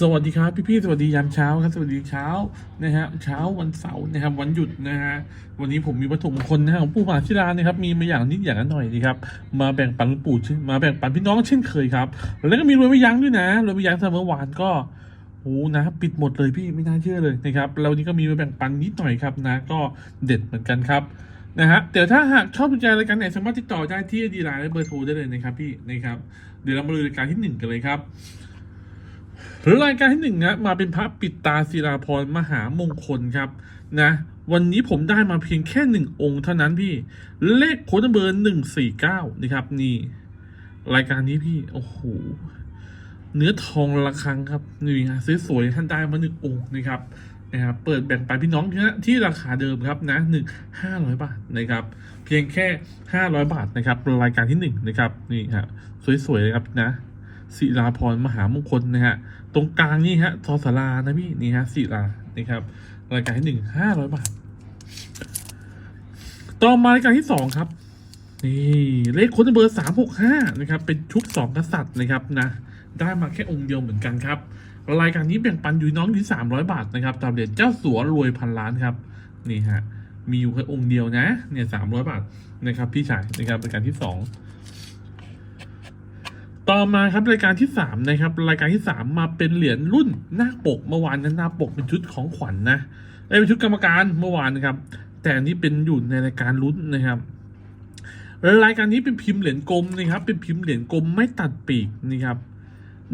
สวัสดีครับพี่ๆสวัสดียามเช้าครับ สวัสดีเช้านะฮะเช้าวันเสาร์นะครับ วันหยุดนะฮะวันนี้ผมมีวัตถุมงคลนะฮะของปู่มหาชิรานะครับมีมาอย่างนิดอย่างละหน่อยนะครับมาแบ่งปันปู่มาแบ่งปันพี่น้องเช่นเคยครับแล้วก็มีรวยไม่ยั้งด้วยนะรวยไม่ยั้งเมื่อวานก็โอ้นะปิดหมดเลยพี่ไม่น่าเชื่อเลยนะครับแล้วนี้ก็มีมาแบ่งปันนิดหน่อยครับนะ ก็เด็ดเหมือนกันครับนะฮะเดี๋ยวถ้าหากชอบสนใจรายการไหนสามารถติดต่อได้ที่ดีไลน์และเบอร์โทรได้เลยนะครับพี่นะครับเดี๋ยวเรามาดูรายการที่หนึ่งกันเลยครับ รายการที่หนึ่งนะมาเป็นพระปิดตาศิลาพรมหามงคลครับนะวันนี้ผมได้มาเพียงแค่หนึ่งองค์เท่านั้นพี่ เลขโค้ดเบอร์หนึ่งสี่เก้านะครับนี่ รายการนี้พี่โอ้โหเนื้อทองระฆังครับนี่ฮะสวยๆท่านได้มาหนึ่งองค์นะครับนะครับเปิดแบ่งไปพี่น้องนะที่ราคาเดิมครับนะหนึ่งห้าร้อยบาทนะครับ เพียงแค่ห้าร้อยบาทนะครับรายการที่หนึ่งนะครับนี่ฮะสวยๆเลยครับนะ ศิลาพรมหามงคลนะฮะตรงกลางนี่ฮะทอสารานะพี่นี่ฮะศิลานี่ครับรายการที่หนึ่งห้าร้อยบาท ต่อมารายการที่สองครับนี่เลขค้ดเบอร์สามหกห้านะครับ เป็นชุดสองกษัตริย์นะครับนะได้มาแค่องค์เดียวเหมือนกันครับรายการนี้แบ่งปันอยู่น้องที่สามร้อยบาทนะครับตามเหรียญเจ้าสัวรวยพันล้านครับนี่ฮะมีอยู่แค่องค์เดียวนะเนี่ยสามร้อยบาทนะครับพี่ชายนะครับรายการที่สอง ต่อมาครับรายการที่สามนะครับรายการที่สามมาเป็นเหรียญรุ่นหน้าปกเมื่อวานนั้นหน้าปกเป็นชุดของขวัญนนะเอ้เป็นชุดกรรมการเมื่อวานนะครับ แต่อันนี้เป็นอยู่ในรายการลุ้นนะครับรายการนี้เป็นพิมพ์เหรียญกลมนะครับ เป็นพิมพ์เหรียญกลมไม่ตัดปีกนะครับ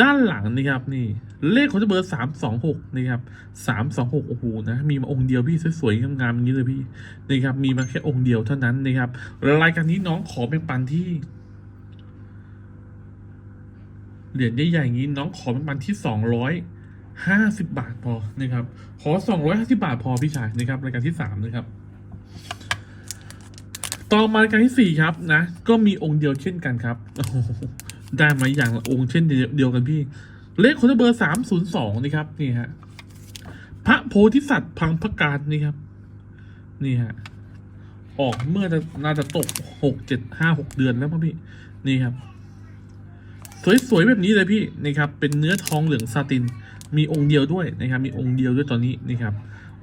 ด้านหลังนะครับนี่ เลขของเบอร์สามสองหกนะครับสามสองหกโอ้โหนะมีมาองค์เดียวพี่สวยๆงามๆอย่างนี้เลยพี่นะครับมีมาแค่องค์เดียวเท่านั้นนะครับรายการนี้น้องขอเป็นปันที่ เหรียญใหญ่ๆอย่างนี้น้องขอป็นปันที่สองร้อยห้าสิบบาทพอนะครับ ขอสองร้อยห้าสิบาทพอพี่ชายนะครับรายการที่สามนะครับ ต่อมารายการที่สี่ครับนะ ก็มีองค์เดียวเช่นกันครับได้มาอย่างละองค์เช่นเดียวกันพี่ เลขคนเบอร์สามศูนย์สองนี่ครับนี่ฮะพระโพธิสัตว์พังพการนี่ครับ นี่ฮะออกเมื่อน่าจะตกหกเจ็ดห้าหกเดือนแล้วมั้งพี่ นี่ครับ สวยๆแบบนี้เลยพี่นะครับเป็นเนื้อทองเหลืองซาติน มีองค์เดียวด้วยนะครับมีองค์เดียวด้วยตอนนี้นะครับ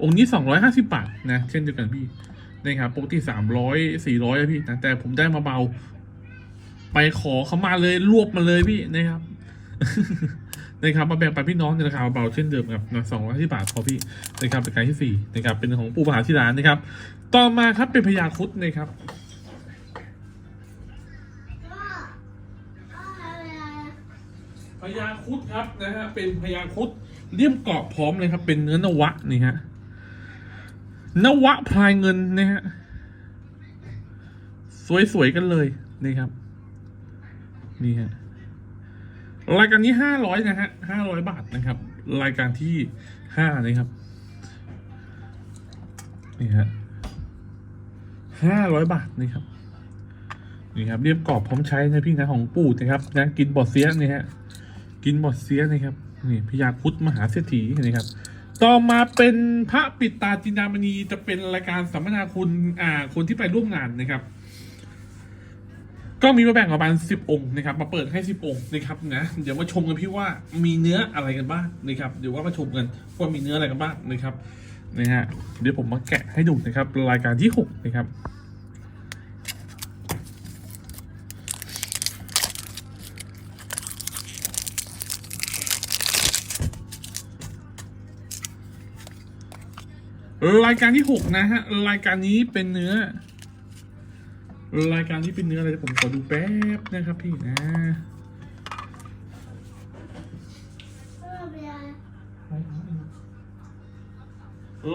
องค์นี้สองร้อยห้าสิบาทนะเช่นเดียวกันพี่นะครับปกติสามร้อยสี่ร้อยพี่นะแต่ผมได้มาเบา ไปขอเขามาเลยรวบมาเลยพี่นะครับนะครับมาแบ่งปันพี่น้องในราคาเบาเช่นเดิมครับนะสองร้อยที่บาทพอพี่นะครับเป็นการที่สี่นะครับเป็นของปู่มหาที่ร้านนะครับ ต่อมาครับเป็นพญาครุดนะครับ พญาครุดครับนะฮะเป็นพญาครุดเลี่ยมเกาะพร้อมเลยครับ เป็นเนื้อนวะนี่ฮะนวะพลายเงินนะฮะสวยๆกันเลยนี่ครับ นี่ฮะรายการนี้ห้าร้อยนะฮะห้าร้อยบาทนะครับ รายการที่ห้านะครับ นี่ฮะห้าร้อยบาทนี่ครับนี่ครับเรียบกรอบพร้อมใช้นะพี่นะของปู่นะครับนะกินบอดเสียนี่ฮะ กินบอดเสียนะครับนี่พญาคุดมหาเศรษฐีนะครับ ต่อมาเป็นพระปิดตาจินดามณีจะเป็นรายการสัมมนาคุณอ่าคนที่ไปร่วมงานนะครับ ก็มีมาแบ่งประมาณสิบองค์นะครับ มาเปิดให้สิบองค์นะครับนะเดี๋ยวมาชมกันพี่ว่ามีเนื้ออะไรกันบ้างนะครับเดี๋ยวว่ามาชมกันว่ามีเนื้ออะไรกันบ้างนะครับนะฮะเดี๋ยวผมมาแกะให้ดูนะครับรายการที่หกนะครับ รายการที่หกนะฮะ รายการนี้เป็นเนื้อ รายการที่เป็นเนื้ออะไรผมขอดูแป๊บนะครับพี่นะ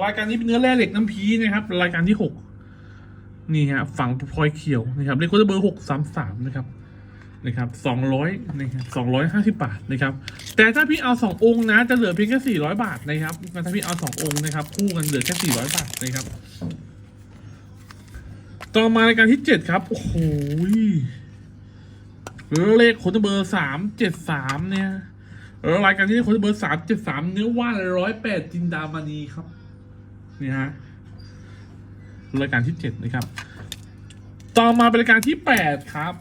รายการนี้เป็นเนื้อแร่เหล็กน้ำพีนะครับ รายการที่หกนี่ฮะ ฝั่งพลอยเขียวนะครับเลขโค้ดเบอร์หกสามสามนะครับ นะครับสองร้อยนะครับสองร้อยห้าสิบบาทนะครับ แต่ถ้าพี่เอาสององค์นะ จะเหลือเพียงแค่สี่ร้อยบาทนะครับถ้าพี่เอาสององค์นะครับ คู่กันเหลือแค่สี่ร้อยบาทนะครับ ต่อมารายการที่เจ็ดครับ โอ้โหเลขค้ดเบอร์สามเจ็ดสามเนี่ยรายการที่ค้ดเบอร์สามเจ็ดสามเนื้อว่านร้อยแปดจินดามณีครับนี่ฮะรายการที่เจ็ดนะครับ ต่อมาเป็นรายการที่แปดครับ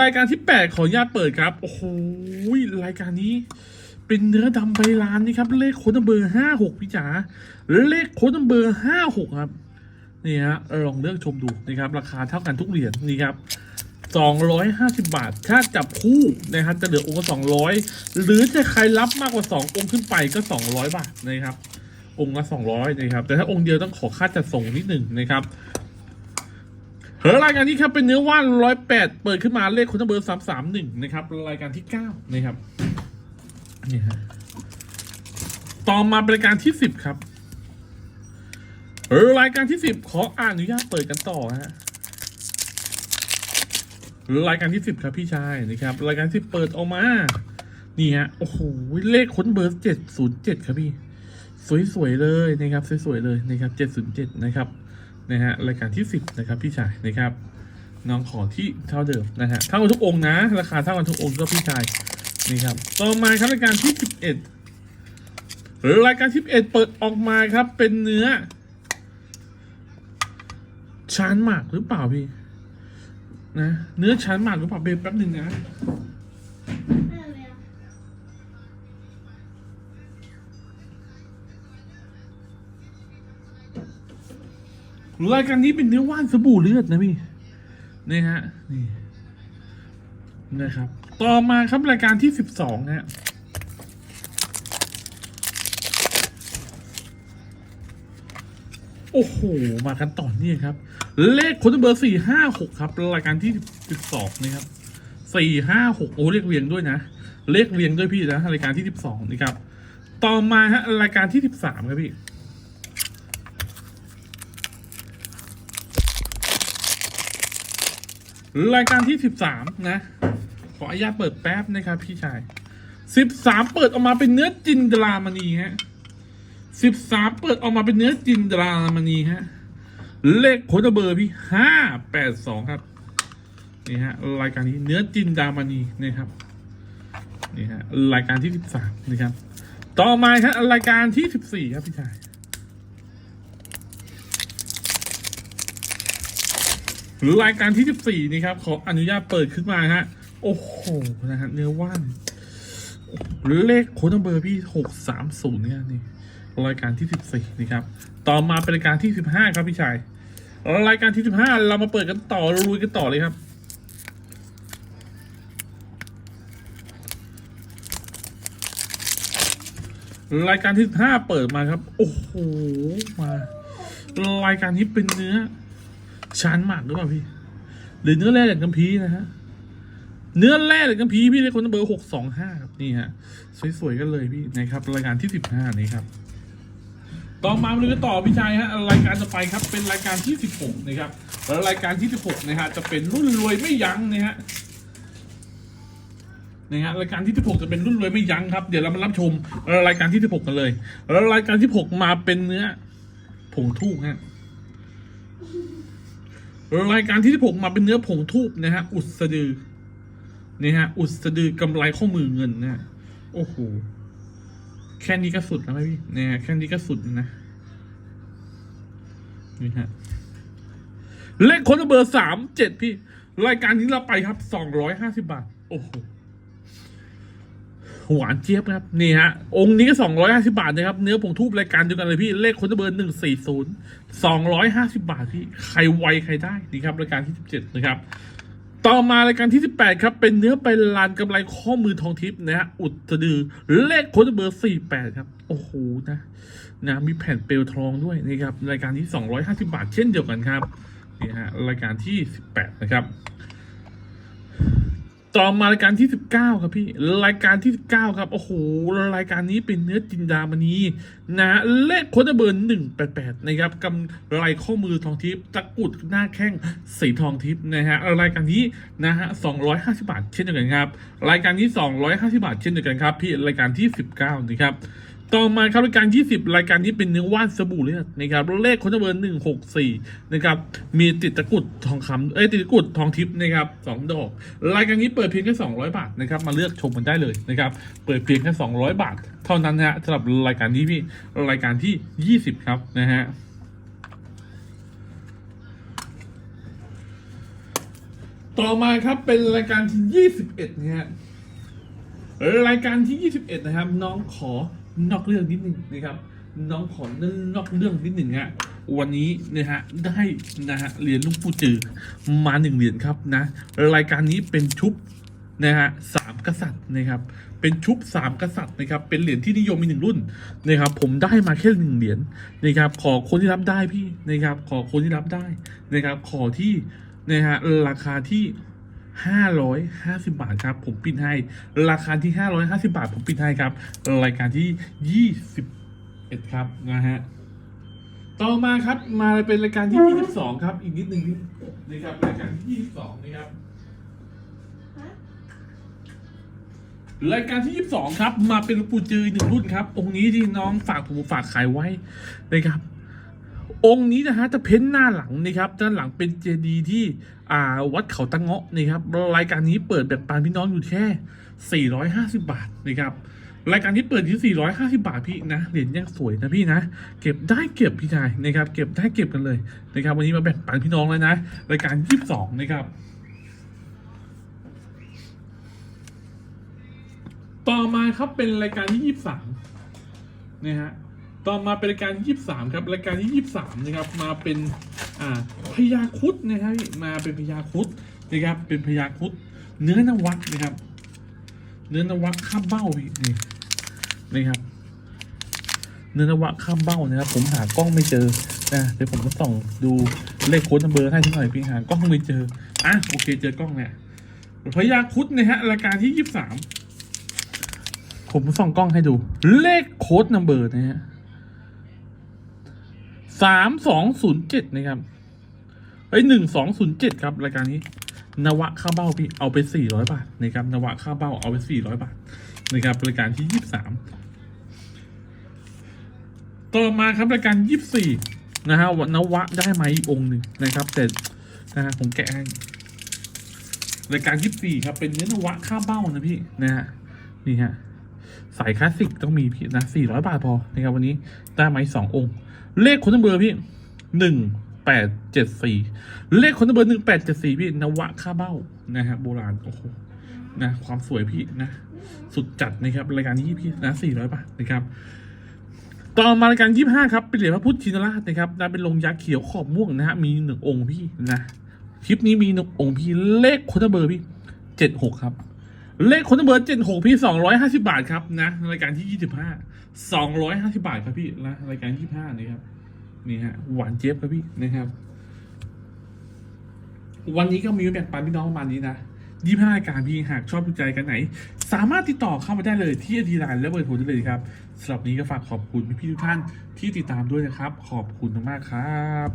รายการที่แปดขออนุญาตเปิดครับ โอ้โหรายการนี้ เป็นเนื้อดำใบลานนี่ครับ เลขโค้ดเบอร์ห้าหกพี่จ๋าเลขโค้ดเบอร์ห้าหกครับนี่ฮะลองเลือกชมดูนะครับ ราคาเท่ากันทุกเหรียญนี่ครับสองร้อยห้าสิบาท ถ้าจับคู่นะครับจะเหลือองค์ละสองร้อยหรือจะใครรับมากกว่าสององค์ขึ้นไปก็สองร้อยบาทนะครับ องค์ละสองร้อยนะครับ แต่ถ้าองค์เดียวต้องขอค่าจัดส่งนิดหนึ่งนะครับเฮ้รายการนี้ครับเป็นเนื้อว่านร้อยแปดเปิดขึ้นมาเลขคุณเบอร์สามสามหนึ่งนะครับรายการที่เก้านะครับนี่ฮะต่อมาเป็นรายการที่สิบครับเออรายการที่สิบขออนุญาตเปิดกันต่อฮะรายการที่สิบครับพี่ชายนะครับ รายการที่เปิดออกมา นี่ฮะโอ้โหเลขค้นเบอร์เจ็ดศูนย์เจ็ดครับพี่ สวยๆเลยนะครับสวยๆเลยนะครับเจ็ดศูนย์เจ็ดนะครับนะฮะรายการที่สิบนะครับพี่ชายนะครับน้องขอที่เท่าเดิมนะฮะเท่ากันทุกองนะ ราคาเท่ากันทุกองก็พี่ชายนี่ครับต่อมาครับรายการที่สิบเอ็ดรายการที่สิบเอ็ดเปิดออกมาครับเป็นเนื้อชานหมากหรือเปล่าพี่นะเนื้อชานหมากหรือเปล่าเบรแป๊บหนึ่งนะ รายการนี้เป็นเนื้อว่านสบู่เลือดนะพี่นี่ฮะนี่นะครับ ต่อมาครับรายการที่สิบสองฮะโอ้โห มากันต่อเนี่ยครับ เลขคนเบอร์สี่ห้าหกครับ รายการที่สิบสองนะครับสี่ห้าหกโอ้เลขเรียงด้วยนะ เลขเรียงด้วยพี่นะ รายการที่สิบสองนี่ครับ ต่อมาฮะรายการที่สิบสามครับพี่ รายการที่สิบสามนะ ขออนุญาตเปิดแป๊บนะครับพี่ชายสิบสามเปิดออกมาเป็นเนื้อจินดรามณีฮะสิบสามเปิดออกมาเป็นเนื้อจินดรามณีฮะ เลขโคดเบอร์พี่ห้าแปดสองครับ นี่ฮะ รายการนี้เนื้อจินดามณีนะครับ นี่ฮะ รายการที่สิบสามนะครับ ต่อมาครับรายการที่สิบสี่ครับพี่ชาย รือรายการที่สิบสี่นี่ครับ ขออนุญาตเปิดขึ้นมาฮะ โอ้โห นะฮะ เนื้อว่านเลขโค้ดเบอร์พี่หกสามศูนย์เนี่ยนี่ รายการที่สิบสี่นี่ครับ ต่อมาเป็นรายการที่สิบห้าครับพี่ชาย รายการที่สิบห้าเรามาเปิดกันต่อลุยกันต่อเลยครับรายการที่สิบห้าเปิดมาครับ โอ้โห มา รายการนี้เป็นเนื้อ ชานหมากหรือเปล่าพี่ หรือเนื้อแร่เหล็กกัมพีนะฮะ เนื้อแร่เหล็กกัมพีพี่เลขคนเบอร์หกสองห้าครับนี่ฮะ สวยๆกันเลยพี่นะครับรายการที่สิบห้านี่ครับต่อมามาดูกันต่อพี่ชายฮะรายการต่อไปครับเป็นรายการที่สิบหกนะครับแล้วรายการที่สิบหกนะฮะจะเป็นรุ่นรวยไม่ยั้งนะฮะนะฮะรายการที่สิบหกจะเป็นรุ่นรวยไม่ยั้งครับเดี๋ยวเรามารับชมรายการที่สิบหกกันเลย แล้วรายการที่หกมาเป็นเนื้อผงทูบฮะ รายการที่ผมมาเป็นเนื้อผงทูบนะฮะ อุดสะดือนี่ฮะ อุดสะดือกำไรข้อมือเงินนะโอ้โหแค่นี้ก็สุดแล้วไหมพี่เนี่ยแค่นี้ก็สุดนะนี่ฮะเลขคนเบอร์สามเจ็ดพี่ รายการนี้เราไปครับสองร้อยห้าสิบาท โอ้โห หวานเจี๊ยบครับ นี่ฮะ องค์นี้ก็สองร้อยห้าสิบาทนะครับ เนื้อผงทูบรายการเดียวกันเลยพี่ เลขคนเบอร์หนึ่งสี่ศูนย์สองร้อยห้าสิบาทพี่ ใครไวใครได้นี่ครับ รายการที่สิบเจ็ดนะครับ ต่อมารายการที่18ครับ เป็นเนื้อใบลานกำไรข้อมือทองทิพย์นะฮะ อุดสะดือ เลขค้ดเบอร์48ครับ โอ้โหนะ นะ มีแผ่นเปลวทองด้วยนะครับ รายการที่250บาทเช่นเดียวกันครับ นี่ฮะ รายการที่18นะครับ ต่อมารายการที่ 19 ครับพี่รายการที่ 19 ครับ โอ้โห รายการนี้เป็นเนื้อจินดามณีนะเลขโคดเบอร์188 นะครับกำไรข้อมือทองทิพย์ตะกุดหน้าแข้งสีทองทิพย์นะฮะรายการนี้นะฮะ 250 บาทเช่นเดียวกันครับ รายการนี้ 250 บาทเช่นเดียวกันครับ พี่รายการที่ 19 นะครับ ต่อมาครับรายการ 20 รายการนี้เป็นเนื้อว่านสบู่เลือดนะครับเลขคนเบอร์164 นะครับมีติดตะกุดทองคำเอ้ยติดตะกุดทองทิพย์นะครับสองดอก รายการนี้เปิดเพียงแค่ 200 บาทนะครับมาเลือกชมกันได้เลยนะครับเปิดเพียงแค่ 200 บาท เท่านั้นนะฮะสำหรับรายการนี้พี่รายการที่ 20 ครับนะฮะต่อมาครับเป็นรายการที่ 21นะฮะรายการที่ 21 นะครับ น้องขอ นอกเรื่องนิดนึงนะครับ น้องขอนอกเรื่องนิดหนึ่งฮะวันนี้นะฮะได้นะฮะเหรียญลุงปู่จือมาหนึ่งเหรียญครับนะรายการนี้เป็นชุบนะฮะสามกษัตริย์นะครับ เป็นชุบสามกษัตริย์นะครับ เป็นเหรียญที่นิยมมีหนึ่งรุ่นนะครับ ผมได้มาแค่หนึ่งเหรียญนะครับ ขอคนที่รับได้พี่นะครับ ขอคนที่รับได้นะครับ ขอที่นะฮะราคาที่ ห้าร้อยห้าสิบาทครับผมปิดให้ราคาที่ห้าร้อยห้าสิบาท ผมปิดให้ครับ รายการที่ยี่สิบเอ็ดครับนะฮะต่อมาครับมาเป็นรายการที่ยี่สิบสองครับ อีกนิดหนึ่งนะครับรายการที่ยี่สิบสองนะครับรายการที่ 22 ครับ มาเป็นปูจือหนึ่งรุ่นครับ องค์นี้ที่น้องฝากผมฝากขายไว้นะครับ องค์นี้นะฮะจะเพ้นหน้าหลังนะครับด้านหลังเป็นเจดีย์ที่อ่าวัดเขาตะเงาะนะครับรายการนี้เปิดแบบปานพี่น้องอยู่แค่ 450 บาทนะครับรายการที่เปิดที่ 450 บาทพี่นะ เหรียญยังสวยนะพี่นะ เก็บได้เก็บพี่ชายนะครับ เก็บได้เก็บกันเลยนะครับ วันนี้มาแบ่งปันพี่น้องแล้วนะ รายการ 22 นะครับ ต่อมาครับเป็นรายการที่ยี่สามนะฮะ ต่อมาเป็นรายการยี่สามครับรายการที่ยี่สามนะครับมาเป็นอ่าพญาคุดนะครับมาเป็นพญาคุดนะครับเป็นพญาคุดเนื้อนวัตนะครับ เนื้อนวัตข้ามเบ้านี่นะครับ เนื้อนวัตข้ามเบ้านะครับ ผมหากล้องไม่เจอนะเดี๋ยวผมจะส่องดูเลขโค้ดนัมเบอร์ให้ทีหน่อยพี่หากล้องไม่เจออะโอเคเจอกล้องแหล้วพญาคุดนะฮะรายการที่ยี่สามผมส่องกล้องให้ดูเลขโค้ดนัมเบอร์นะฮะ สามสองศูนย์เจ็ดนะครับเอ้ยหนึ่งสองศูนย์เจ็ดครับ รายการนี้ นวะค่าเบ้าพี่เอาไปสี่ร้อยบาทนะครับนวะค่าเบ้าเอาไปสี่ร้อยบาทนะครับรายการที่ยี่สิบสามต่อมาครับรายการยี่สิบสี่นะฮะนวะได้มาอีกองหนึ่งนะครับแต่นะฮะผมแกะให้รายการยี่สิบสี่ครับเป็นเนื้อนวะค่าเบ้านะพี่นะฮะนี่ฮะสายคลาสสิกต้องมีพี่นะสี่ร้อยบาทพอนะครับวันนี้ได้ไหมสององค์ เลขคนนัมเบอร์พี่หนึ่งแปดเจ็ดสี่เลขคนนัมเบอร์หนึ่งแปดเจ็ดสี่พี่นวะค่าเบ้านะฮะโบราณโอ้โหนะความสวยพี่นะ สุดจัดนะครับรายการนี้พี่นะสี่ร้อยบาทนะครับต่อมารายการยี่ห้าครับเป็นเหรียญพระพุทธชินราชนะครับนะเป็นลงยักษ์เขียวขอบม่วงนะฮะมีหนึ่งองค์พี่นะคลิปนี้มีหนึ่งองค์พี่เลขคนนัมเบอร์พี่เจ็ดหกครับ เลขคนเบอร์เจ็ดหกพี่สองร้อยห้าสิบาทครับนะรายการที่ยี่สิบห้าสองร้อยห้าสิบาทครับพี่นะรายการยี่ห้านี่ครับนี่ฮะหวานเจี๊ยบครับพี่นะครับ วันนี้ก็มีแบ่งปันพี่น้องประมาณนี้นะยี่ห้ารายการพี่หากชอบถูกใจกันไหน สามารถติดต่อเข้ามาได้เลยที่ดีไลน์และเบอร์โทรได้เลยครับสำหรับนี้ก็ฝากขอบคุณพี่ๆทุกท่านที่ติดตามด้วยนะครับ ขอบคุณมากครับ